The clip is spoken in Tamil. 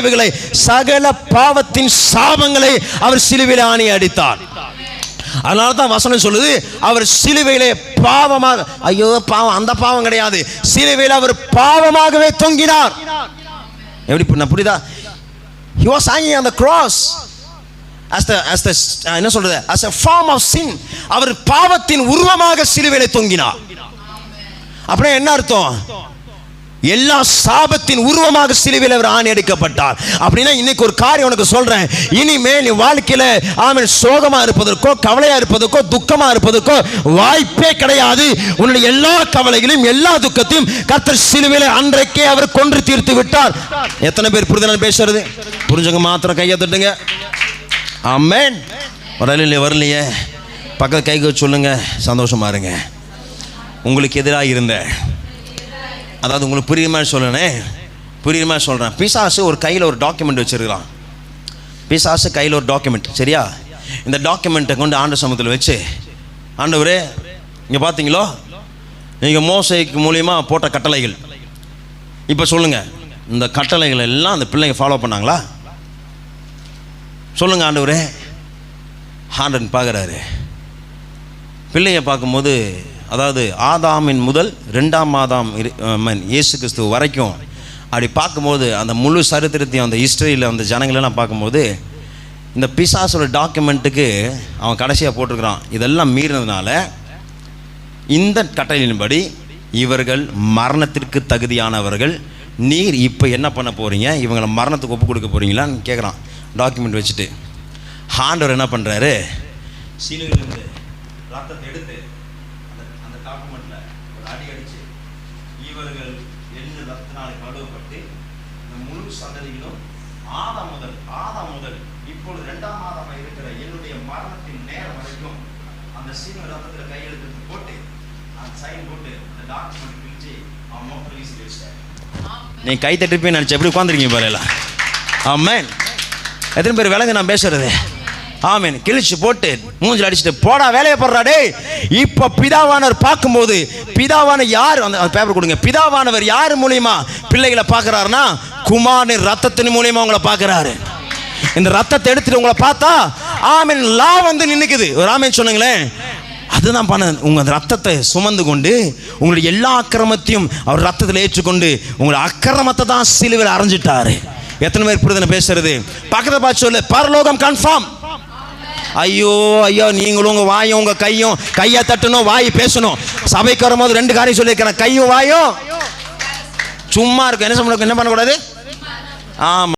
விளைவுகளை சகல பாவத்தின் சாபங்களை அவர் சிலுவையில் ஆணி அடித்தார். அதனால தான் வசனம் சொல்லுது அவர் சிலுவையிலே பாவமாக ஐயோ பாவம் அந்த பாவம் கிடையாது. சிலுவையில் அவர் பாவமாகவே தொங்கினார். எப்படி புரி- நான் புரியுதா? He was hanging on the cross as the as the uh, என்ன சொல்றது? As a form of sin. அவர் பாவத்தின் உருவமாக சிலுவையிலே தொங்கினார். அப்படின்னா என்ன அர்த்தம்? எல்லா சாபத்தின் உருவமாக சிலுவையில் அவர் ஆணி எடுக்கப்பட்டார். அப்படின்னா இன்னைக்கு ஒரு காரியம் உனக்கு சொல்றேன். இனிமேல் நீ வாழ்க்கையில் ஆமென் சோகமா இருப்பதற்கோ கவலையா இருப்பதற்கோ துக்கமா இருப்பதற்கோ வாய்ப்பே கிடையாது. உன்னுடைய எல்லா கவலைகளையும் எல்லா துக்கத்தையும் கத்தர் சிலுவையில் அன்றைக்கே அவர் கொன்று தீர்த்து விட்டார். எத்தனை பேர் புரிதல் பேசுறது? புரிஞ்சவங்க மாத்திரம் கையை தட்டுங்க. ஆமேன். வரலையே வரலையே பக்கத்து கைக்கு சொல்லுங்க. சந்தோஷமா இருங்க. உங்களுக்கு எதிராக இருந்த அதாவது உங்களுக்கு புரியுமா மாதிரி சொல்லணே புரியுமா மாதிரி சொல்கிறேன் பிசாசு ஒரு கையில் ஒரு டாக்குமெண்ட் வச்சிருக்கிறான். பிசாசு கையில் ஒரு டாக்குமெண்ட் சரியா? இந்த டாக்குமெண்ட்டை கொண்டு ஆண்ட சமூகத்தில் வச்சு ஆண்டவரே இங்கே பார்த்தீங்களோ நீங்கள் மோசைக்கு மூலியமா போட்ட கட்டளைகள். இப்போ சொல்லுங்கள் இந்த கட்டளைகள் எல்லாம் அந்த பிள்ளைங்க ஃபாலோ பண்ணாங்களா? சொல்லுங்கள் ஆண்டவரே. ஆண்டன் பார்க்குறாரு. பிள்ளைங்க பார்க்கும்போது அதாவது ஆதாமின் முதல் ரெண்டாம் ஆதாம் இரு- இயேசு கிறிஸ்துவ வரைக்கும் அப்படி பார்க்கும்போது அந்த முழு சரித்திரத்தையும் அந்த ஹிஸ்டரியில் அந்த ஜனங்களெல்லாம் பார்க்கும்போது இந்த பிசாஸோட டாக்குமெண்ட்டுக்கு அவன் கடைசியாக போட்டிருக்கிறான். இதெல்லாம் மீறினதுனால இந்த கட்டளையின்படி இவர்கள் மரணத்திற்கு தகுதியானவர்கள். நீர் இப்போ என்ன பண்ண போகிறீங்க இவங்களை மரணத்துக்கு ஒப்பு கொடுக்க போகிறீங்களான்னு கேட்குறான் டாக்குமெண்ட் வச்சுட்டு. ஹாண்டவர் என்ன பண்ணுறாரு சீலையிலிருந்து ரத்தத்தை எடுத்து டாக்குமெண்ட்டில் ஒரு அடி அடிச்சு இவர்கள் என்ன ரத்தினால கழுவப்பட்டு இந்த முழு சந்ததியிலும் ஆதாம் முதல் ஆதாம் முதல் இப்பொழுது ரெண்டாம் ஆதாமா இருக்கிற என்னுடைய மரணத்தின் நேரம் வரைக்கும் அந்த சீன ரத்தத்தில் கையெழுத்து போட்டு அந்த சைன் போட்டு அந்த டாக்குமெண்ட் பிரிச்சு அவன் மோட்டர் வீசி வச்சிட்டேன் நீ கை தட்டிப்பே நினச்ச எப்படி உட்காந்துருக்கீங்க பாரு எல்லாம் ஆமேன். எத்தனை பேர் விலங்கு நான் பேசுறது? ஆமீன். கிழிச்சு போட்டு மூஞ்சில் அடிச்சுட்டு போடா வேலையை போடுறா இப்போ பிதாவானவர் பார்க்கும்போது பிதாவான யார் அந்த பேப்பர் கொடுங்க. பிதாவானவர் யார் மூலியமா பிள்ளைகளை பார்க்குறாருன்னா குமாரின் ரத்தத்தின் மூலியமா உங்களை பார்க்குறாரு. இந்த ரத்தத்தை எடுத்துட்டு உங்களை பார்த்தா ஆமீன் லா வந்து நின்றுக்குது ஒரு ஆமீன் சொன்னீங்களேன். அதுதான் பண்ண உங்கள் அந்த ரத்தத்தை சுமந்து கொண்டு உங்களுடைய எல்லா அக்கிரமத்தையும் அவர் ரத்தத்தில் ஏற்றுக்கொண்டு உங்களை அக்கிரமத்தை தான் சிலுவையில் அரைஞ்சிட்டாரு. எத்தனை பேர் புரிதனை பேசுறது? பக்கத்தை பார்த்து சொல்லு. பரலோகம் கன்ஃபார்ம் ஐயோ ஐயோ நீங்களும் உங்க வாயும் உங்க கையும் கையை தட்டணும் வாய் பேசணும். சபைக்கு வரும்போது ரெண்டு காரியம் சொல்லியிருக்கிறேன். கையும் வாயும். சும்மா இருக்கும் என்ன சொல்ல என்ன பண்ணக்கூடாது? ஆமா.